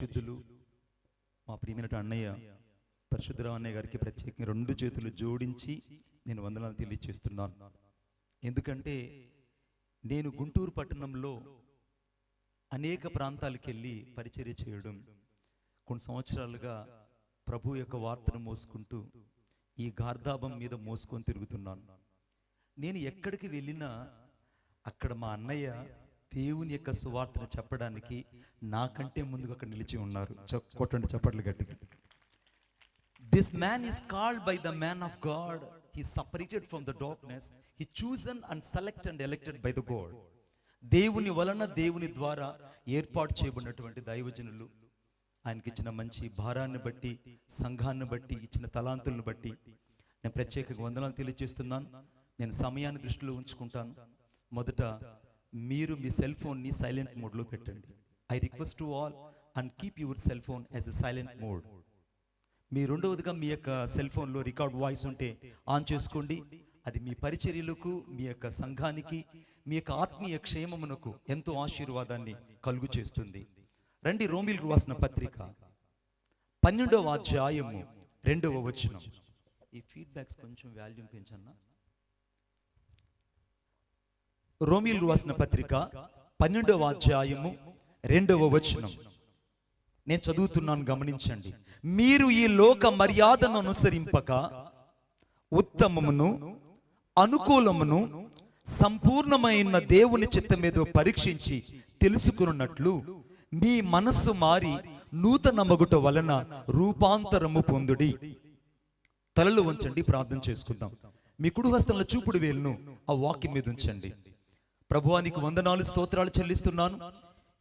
పరిశుద్ధులు మా ప్రియమైన అన్నయ్య పరిశుద్ధరావు అన్నయ్య గారికి ప్రత్యేకంగా రెండు చేతులు జోడించి నేను వందనాలు తెలియజేస్తున్నాను ఎందుకంటే నేను గుంటూరు పట్టణంలో అనేక ప్రాంతాలకు వెళ్ళి పరిచర్య చేయడం కొన్ని సంవత్సరాలుగా ప్రభు యొక్క వార్తను మోసుకుంటూ ఈ గార్ధాబం మీద మోసుకొని తిరుగుతున్నాను. నేను ఎక్కడికి వెళ్ళినా అక్కడ మా అన్నయ్య దేవుని యొక్క సువార్తను చెప్పడానికి నాకంటే ముందుగా అక్కడ నిలిచి ఉన్నారు. చెప్- కొట్టండి చప్పట్లు గట్టిగా. This man is called by the man of God he separated from the darkness he chosen and select and elected by the God దేవుని వలన దేవుని ద్వారా ఏర్పాటు చేయబడినటువంటి దైవజనులు ఆయనకి ఇచ్చిన మంచి భారాన్ని బట్టి సంఘాన్ని బట్టి ఇచ్చిన తలాంతులను బట్టి నేను ప్రత్యేకంగా వందనాలు తెలియజేస్తున్నాను. నేను సమయాన్ని దృష్టిలో ఉంచుకుంటాను. మొదట మీరు మీ సెల్ ఫోన్ని సైలెంట్ మోడ్లో పెట్టండి. I request to all and keep your cell phone as a silent mode మీ రెండవదిగా మీ యొక్క సెల్ ఫోన్లో రికార్డ్ వాయిస్ ఉంటే ఆన్ చేసుకోండి. అది మీ పరిచర్యలకు మీ యొక్క సంఘానికి మీ యొక్క ఆత్మీయ క్షేమమునకు ఎంతో ఆశీర్వాదాన్ని కలుగు చేస్తుంది. రండి రోమిల్ రాసిన పత్రిక. పన్నెండవ అధ్యాయము రెండవ వచనం. ఈ ఫీడ్బ్యాక్స్ కొంచెం వాల్యూమ్ పెంచన్నా. రోమిలు రాసిన పత్రిక పన్నెండవ అధ్యాయము రెండవ వచనం. నేను చదువుతున్నాను గమనించండి. మీరు ఈ లోక మర్యాదను అనుసరింపక ఉత్తమమును అనుకూలమును సంపూర్ణమైన దేవుని చిత్తమేదో పరీక్షించి తెలుసుకున్నట్లు మీ మనస్సు మారి నూతన మగుట వలన రూపాంతరము పొందుడి. తలలు ఉంచండి ప్రార్థన చేసుకుందాం. మీ కుడి హస్తంలో చూపుడు వేలును ఆ వాక్యం మీద ఉంచండి. ప్రభువానికి వందనాలు స్తోత్రాలు చెల్లిస్తున్నాను.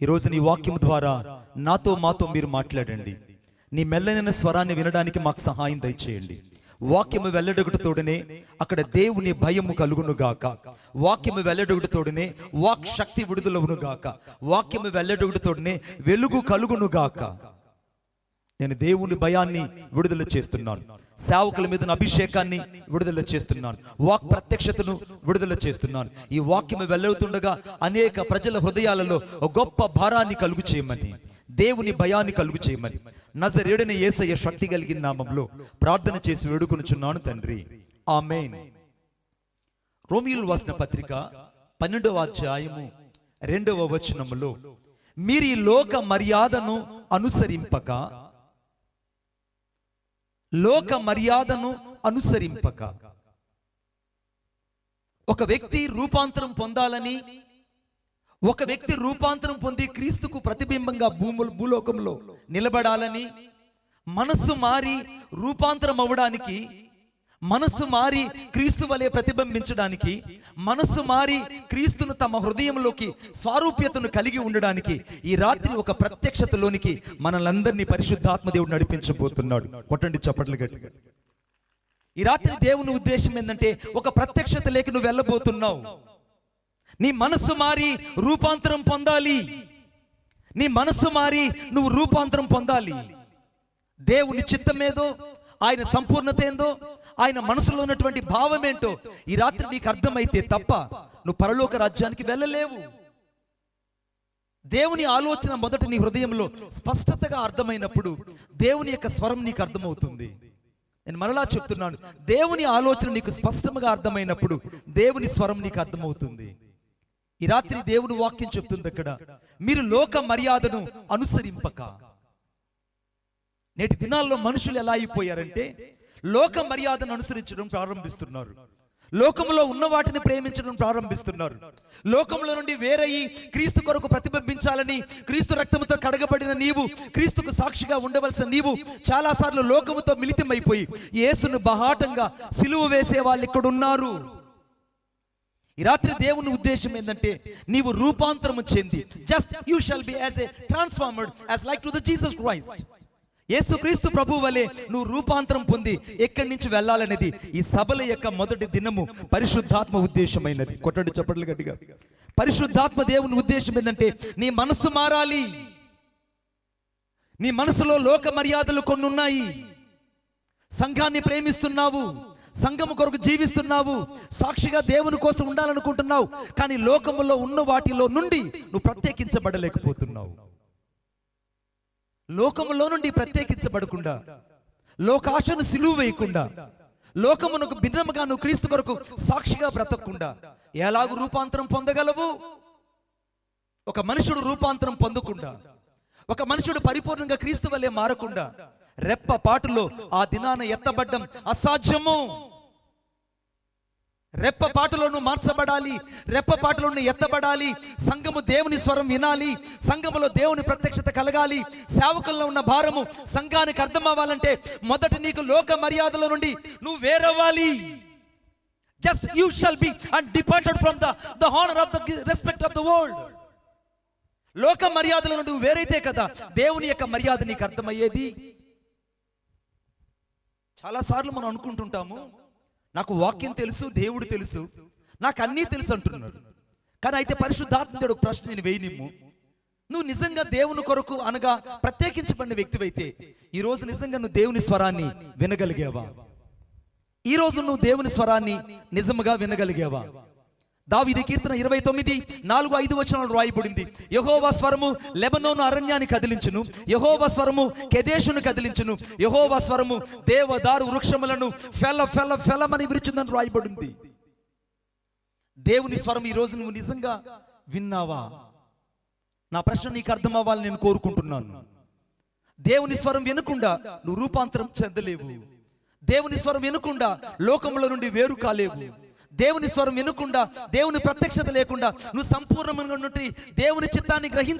ఈరోజు నీ వాక్యం ద్వారా నాతో మాతో మీరు మాట్లాడండి. నీ మెల్లనైన స్వరాన్ని వినడానికి మాకు సహాయం దయచేయండి. వాక్యము వెల్లడగుటతోడనే అక్కడ దేవుని భయము కలుగును గాక. వాక్యము వెల్లడగుటతోడనే వాక్ శక్తి విడుదలవును గాక. వాక్యము వెల్లడగుటతోడనే వెలుగు కలుగును గాక. నేను దేవుని భయాన్ని విడుదల చేస్తున్నాను. సేవకుల మీద అభిషేకాన్ని విడుదల చేస్తున్నాను. వాక్ ప్రత్యక్షతను విడుదల చేస్తున్నాను. ఈ వాక్యం వెళ్ళవుతుండగా అనేక ప్రజల హృదయాలలో ఒక గొప్ప భారాన్ని కలుగు చేయమని దేవుని భయాన్ని కలుగు చేయమని నజరేడని ఏసయ్య శక్తి కలిగిన నామంలో ప్రార్థన చేసి వేడుకొనుచున్నాను తండ్రి. ఆమెన్. రోమియోలు వాసిన పత్రిక పన్నెండవ అధ్యాయము రెండవ వచనములో మీరు ఈ లోక మర్యాదను అనుసరింపక లోక మర్యాదను అనుసరింపక. ఒక వ్యక్తి రూపాంతరం పొందాలని ఒక వ్యక్తి రూపాంతరం పొంది క్రీస్తుకు ప్రతిబింబంగా భూములు భూలోకంలో నిలబడాలని మనస్సు మారి రూపాంతరం అవ్వడానికి మనస్సు మారి క్రీస్తు వలె ప్రతిబింబించడానికి మనస్సు మారి క్రీస్తును తమ హృదయంలోకి స్వారూప్యతను కలిగి ఉండడానికి ఈ రాత్రి ఒక ప్రత్యక్షతలోనికి మనలందరినీ పరిశుద్ధాత్మ దేవుడు నడిపించబోతున్నాడు. కొట్టండి చప్పట్లు గట్టిగా ఈ రాత్రి దేవుని ఉద్దేశం ఏంటంటే ఒక ప్రత్యక్షత లేక నువ్వు వెళ్ళబోతున్నావు. నీ మనస్సు మారి రూపాంతరం పొందాలి. నీ మనస్సు మారి నువ్వు రూపాంతరం పొందాలి. దేవుని చిత్తమేదో ఆయన సంపూర్ణత ఏందో ఆయన మనసులో ఉన్నటువంటి భావం ఏంటో ఈ రాత్రి నీకు అర్థమైతే తప్ప నువ్వు పరలోక రాజ్యానికి వెళ్ళలేవు. దేవుని ఆలోచన మొదట నీ హృదయంలో స్పష్టతగా అర్థమైనప్పుడు దేవుని యొక్క స్వరం నీకు అర్థమవుతుంది. నేను మరలా చెప్తున్నాను దేవుని ఆలోచన నీకు స్పష్టంగా అర్థమైనప్పుడు దేవుని స్వరం నీకు అర్థమవుతుంది. ఈ రాత్రి దేవుని వాక్యం చెప్తుంది అక్కడ మీరు లోక మర్యాదను అనుసరింపక. నేటి దినాల్లో మనుషులు ఎలా అయిపోయారంటే లోక మర్యాదను అనుసరించడం ప్రారంభిస్తున్నారు. లోకంలో ఉన్న వాటిని ప్రేమించడం ప్రారంభిస్తున్నారు. లోకంలో నుండి వేరయ్యి క్రీస్తు కొరకు ప్రతిబింబించాలని క్రీస్తు రక్తముతో కడగబడిన నీవు క్రీస్తుకు సాక్షిగా ఉండవలసిన నీవు చాలా సార్లు లోకముతో మిలితమైపోయి యేసును బహాటంగా సిలువ వేసే వాళ్ళు ఇక్కడ ఉన్నారు ఈ రాత్రి దేవుని ఉద్దేశం ఏంటంటే నీవు రూపాంతరము చెంది just you shall be as a transformed as like to the Jesus Christ యేసుక్రీస్తు ప్రభు వలె నువ్వు రూపాంతరం పొంది ఎక్కడి నుంచి వెళ్ళాలనేది ఈ సభల యొక్క మొదటి దినము పరిశుద్ధాత్మ ఉద్దేశమైనది. కొట్టండి చెప్పట్లు గట్టిగా. పరిశుద్ధాత్మ దేవుని ఉద్దేశం ఏంటంటే నీ మనస్సు మారాలి. నీ మనసులో లోక మర్యాదలు కొన్ని ఉన్నాయి సంఘాన్ని ప్రేమిస్తున్నావు. సంఘము కొరకు జీవిస్తున్నావు. సాక్షిగా దేవుని కోసం ఉండాలనుకుంటున్నావు. కానీ లోకములో ఉన్న వాటిలో నుండి నువ్వు ప్రత్యేకించబడలేకపోతున్నావు. లోకములో నుండి ప్రత్యేకించబడకుండా లోకాశను సిలువు వేయకుండా లోకమునకు భిన్నముగా నువ్వు క్రీస్తు కొరకు సాక్షిగా బ్రతకకుండా ఎలాగ రూపాంతరం పొందగలవు? ఒక మనుషుడు రూపాంతరం పొందకుండా ఒక మనుషుడు పరిపూర్ణంగా క్రీస్తు వల్లే మారకుండా రెప్ప పాటులో ఆ దినాన ఎత్తబడ్డం అసాధ్యము. రెప్ప పాటలోను మార్చబడాలి. రెప్ప పాటలోను ఎత్తబడాలి. సంఘము దేవుని స్వరం వినాలి. సంఘములో దేవుని ప్రత్యక్షత కలగాలి. సేవకుల్లో ఉన్న భారము సంఘానికి అర్థం అవ్వాలంటే మొదట నీకు లోక మర్యాదల నుండి నువ్వు వేరవ్వాలి. Just you shall be and departed from the the honour of the respect of the world లోక మర్యాదల నుండి నువ్వు వేరైతే కదా దేవుని యొక్క మర్యాద నీకు అర్థమయ్యేది. చాలాసార్లు మనం అనుకుంటుంటాము నాకు వాక్యం తెలుసు దేవుడు తెలుసు. నాకు అన్నీ తెలుసు అంటున్నాడు. కానీ అయితే పరిశుద్ధాత్మడు ప్రశ్న నేను వేయనిమ్ము నువ్వు నిజంగా దేవుని కొరకు అనగా ప్రత్యేకించబడిన వ్యక్తివైతే ఈ రోజు నిజంగా నువ్వు దేవుని స్వరాన్ని వినగలిగావా? ఈ రోజు నువ్వు దేవుని స్వరాన్ని నిజముగా వినగలిగావా? దావిది కీర్తన ఇరవై తొమ్మిది నాలుగు ఐదు వచనాలు రాయబడింది. యహోవా స్వరము లెబనోను అరణ్యాన్ని కదిలించును. యహోవా స్వరము కెదేశును కదిలించును. యహోవా స్వరము దేవదారు వృక్షములను ఫెల ఫెల ఫెలమని విరుచుందని రాయబడింది. దేవుని స్వరం ఈ రోజు నువ్వు నిజంగా విన్నావా? నా ప్రశ్న నీకు అర్థం అవ్వాలని నేను కోరుకుంటున్నాను. దేవుని స్వరం వినకుండా నువ్వు రూపాంతరం చెందలేవు. దేవుని స్వరం వినకుండా లోకంలో నుండి వేరు కాలేవు. దేవుని స్వరం వినకుండా దేవుని ప్రత్యక్షత లేకుండా నువ్వు సంపూర్ణమైనటువంటి దేవుని చిత్తాన్ని గ్రహించ